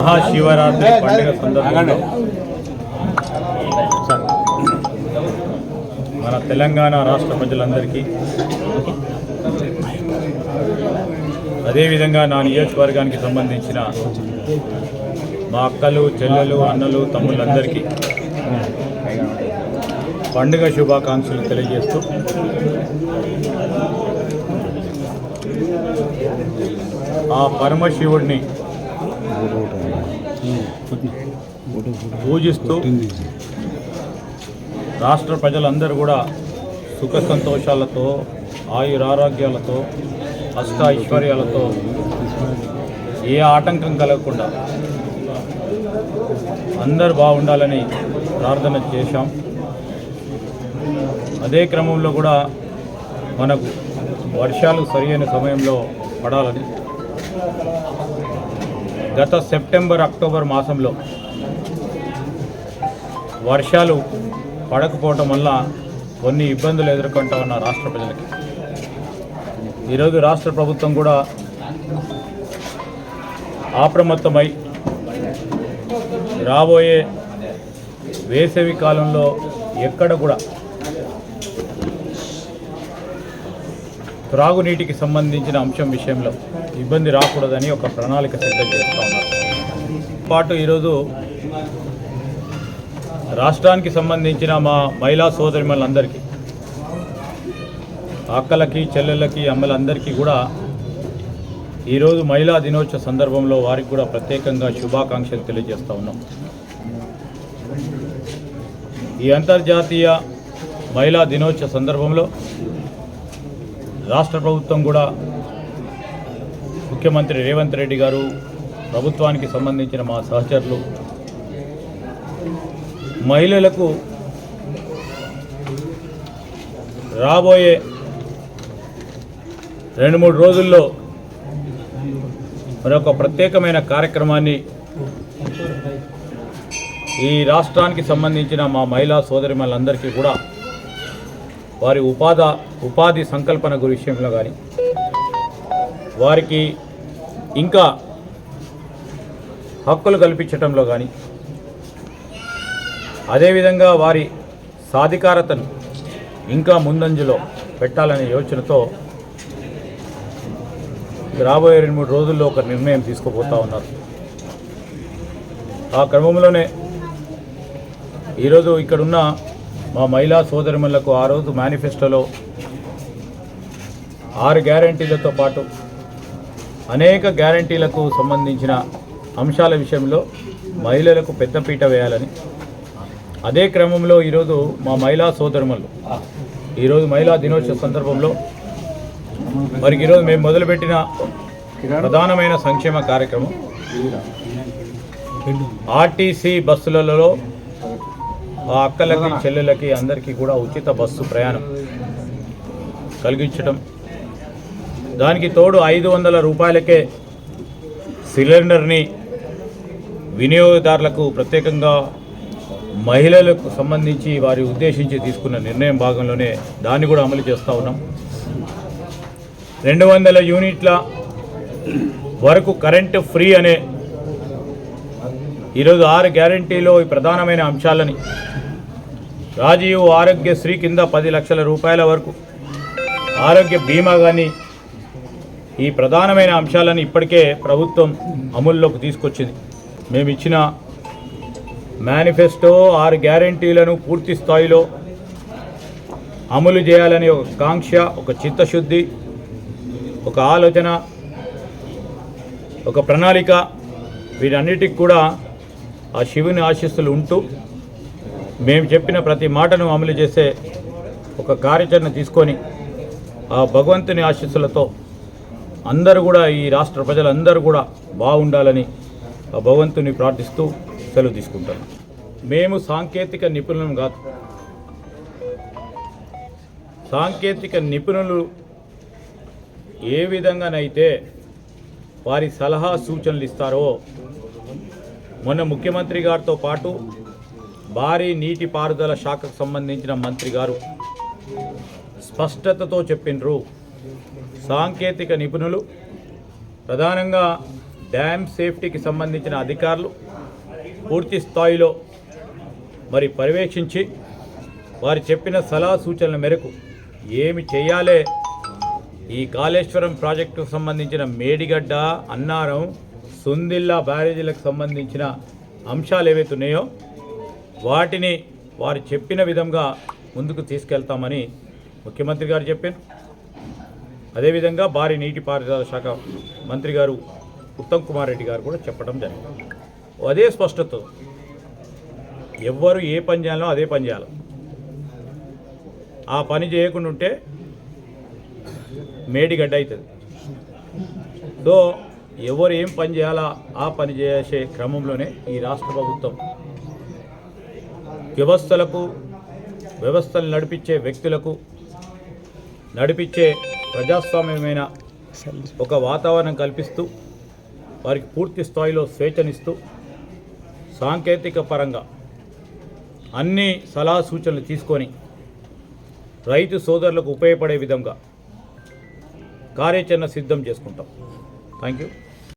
మహాశివరాత్రి పండుగ సందర్భంగా మన తెలంగాణ రాష్ట్ర ప్రజలందరికీ అదేవిధంగా నా నియోజకవర్గానికి సంబంధించిన మా అక్కలు చెల్లెలు అన్నలు తమ్ముళ్ళందరికీ పండుగ శుభాకాంక్షలు తెలియజేస్తూ ఆ పరమశివుడిని పూజిస్తూ రాష్ట్ర ప్రజలందరూ కూడా సుఖ సంతోషాలతో ఆయురారోగ్యాలతో అష్ట ఐశ్వర్యాలతో ఏ ఆటంకం కలగకుండా అందరు బాగుండాలని ప్రార్థన చేశాం. అదే క్రమంలో కూడా మనకు వర్షాలు సరియైన సమయంలో పడాలని గత సెప్టెంబర్ అక్టోబర్ మాసంలో వర్షాలు పడకపోవటం వల్ల కొన్ని ఇబ్బందులు ఎదుర్కొంటా ఉన్న రాష్ట్ర ప్రజలకి. ఈరోజు రాష్ట్ర ప్రభుత్వం కూడా అప్రమత్తమై రాబోయే వేసవి కాలంలో ఎక్కడ కూడా త్రాగునీటికి సంబంధించిన అంశం విషయంలో ఇబ్బంది రాకూడదని ఒక ప్రణాళిక సిద్ధం చేస్తూ ఉన్నారు. పాటు ఈరోజు రాష్ట్రానికి సంబంధించిన మా మహిళా సోదరిమలందరికీ అక్కలకి చెల్లెళ్ళకి అమ్మలందరికీ కూడా ఈరోజు మహిళా దినోత్సవ సందర్భంలో వారికి కూడా ప్రత్యేకంగా శుభాకాంక్షలు తెలియజేస్తూ ఉన్నాం. ఈ అంతర్జాతీయ మహిళా దినోత్సవ సందర్భంలో రాష్ట్ర ప్రభుత్వం కూడా ముఖ్యమంత్రి రేవంత్ రెడ్డి గారు ప్రభుత్వానికి సంబంధించిన మా సహచరులు మహిళలకు రాబోయే రెండు మూడు రోజుల్లో మరొక ప్రత్యేకమైన కార్యక్రమాన్ని ఈ రాష్ట్రానికి సంబంధించిన మా మహిళా సోదరిమలందరికీ కూడా వారి ఉపాధి ఉపాధి సంకల్పన గురి విషయంలో కానీ వారికి ఇంకా హక్కులు కల్పించటంలో కానీ అదేవిధంగా వారి సాధికారతను ఇంకా ముందంజలో పెట్టాలనే యోచనతో రాబోయే రెండు మూడు రోజుల్లో ఒక నిర్ణయం తీసుకుపోతా ఉన్నారు. ఆ క్రమంలోనే ఈరోజు ఇక్కడున్న మా మహిళా సోదరిమణులకు ఆ రోజు మేనిఫెస్టోలో ఆరు గ్యారంటీలతో పాటు అనేక గ్యారంటీలకు సంబంధించిన అంశాల విషయంలో మహిళలకు పెద్దపీట వేయాలని. అదే క్రమంలో ఈరోజు మా మహిళా సోదరుమలు ఈరోజు మహిళా దినోత్సవ సందర్భంలో మరికి ఈరోజు మేము మొదలుపెట్టిన ప్రధానమైన సంక్షేమ కార్యక్రమం ఆర్టీసీ బస్సులలో ఆ అక్కలకి చెల్లెలకి అందరికీ కూడా ఉచిత బస్సు ప్రయాణం కలిగించడం దానికి తోడు ఐదు వందల రూపాయలకే సిలిండర్ని వినియోగదారులకు ప్రత్యేకంగా మహిళలకు సంబంధించి వారి ఉద్దేశించి తీసుకున్న నిర్ణయం భాగంలోనే దాన్ని కూడా అమలు చేస్తూ ఉన్నాం. రెండు వందల యూనిట్ల వరకు కరెంటు ఫ్రీ అనే ఈరోజు ఆరు గ్యారంటీలో ఈ ప్రధానమైన అంశాలని రాజీవ్ ఆరోగ్యశ్రీ కింద పది లక్షల రూపాయల వరకు. ఆరోగ్య బీమా కానీ ఈ ప్రధానమైన అంశాలను ఇప్పటికే ప్రభుత్వం అమల్లోకి తీసుకొచ్చింది. మేము ఇచ్చిన మేనిఫెస్టో ఆరు గ్యారంటీలను పూర్తి స్థాయిలో అమలు చేయాలని ఒక కాంక్ష ఒక చిత్తశుద్ధి ఒక ఆలోచన ఒక ప్రణాళిక వీటన్నిటికి కూడా ఆ శివుని ఆశీస్సులు ఉంటూ మేము చెప్పిన ప్రతి మాటను అమలు చేసే ఒక కార్యాచరణ తీసుకొని ఆ భగవంతుని ఆశీస్సులతో అందరూ కూడా ఈ రాష్ట్ర ప్రజలందరూ కూడా బాగుండాలని ఆ భగవంతుని ప్రార్థిస్తూ సెలవు తీసుకుంటాను. మేము సాంకేతిక నిపుణులను కాదు. సాంకేతిక నిపుణులు ఏ విధంగానైతే వారి సలహా సూచనలు ఇస్తారో మొన్న ముఖ్యమంత్రి గారితో పాటు భారీ నీటిపారుదల శాఖకు సంబంధించిన మంత్రి గారు స్పష్టతతో చెప్పిండ్రు సాంకేతిక నిపుణులు ప్రధానంగా డ్యామ్ సేఫ్టీకి సంబంధించిన అధికారులు పూర్తి స్థాయిలో మరి పర్యవేక్షించి వారు చెప్పిన సలహా సూచనల మేరకు ఏమి చేయాలే? ఈ కాళేశ్వరం ప్రాజెక్టుకు సంబంధించిన మేడిగడ్డ అన్నారం సుందిల్లా బ్యారేజీలకు సంబంధించిన అంశాలు ఏవైతే ఉన్నాయో వాటిని వారు చెప్పిన విధంగా ముందుకు తీసుకెళ్తామని ముఖ్యమంత్రి గారు చెప్పారు. అదేవిధంగా భారీ నీటిపారుదల శాఖ మంత్రి గారు ఉత్తమ్ కుమార్ రెడ్డి గారు కూడా చెప్పడం జరిగింది. అదే స్పష్టత. ఎవ్వరు ఏ పని చేయాలో అదే పని చేయాలి. ఆ పని చేయకుండా ఉంటే మేడిగడ్డ అవుతుంది. సో ఎవరు ఏం పని చేయాలా ఆ పని చేసే క్రమంలోనే ఈ రాష్ట్ర ప్రభుత్వం వ్యవస్థలకు వ్యవస్థలు నడిపించే వ్యక్తులకు నడిపించే ప్రజాస్వామ్యమైన ఒక వాతావరణం కల్పిస్తూ వారికి పూర్తి స్థాయిలో స్వేచ్ఛనిస్తూ సాంకేతిక పరంగా అన్ని సలహా సూచనలు తీసుకొని రైతు సోదరులకు ఉపయోగపడే విధంగా కార్యాచరణ సిద్ధం చేసుకుంటాం. Thank you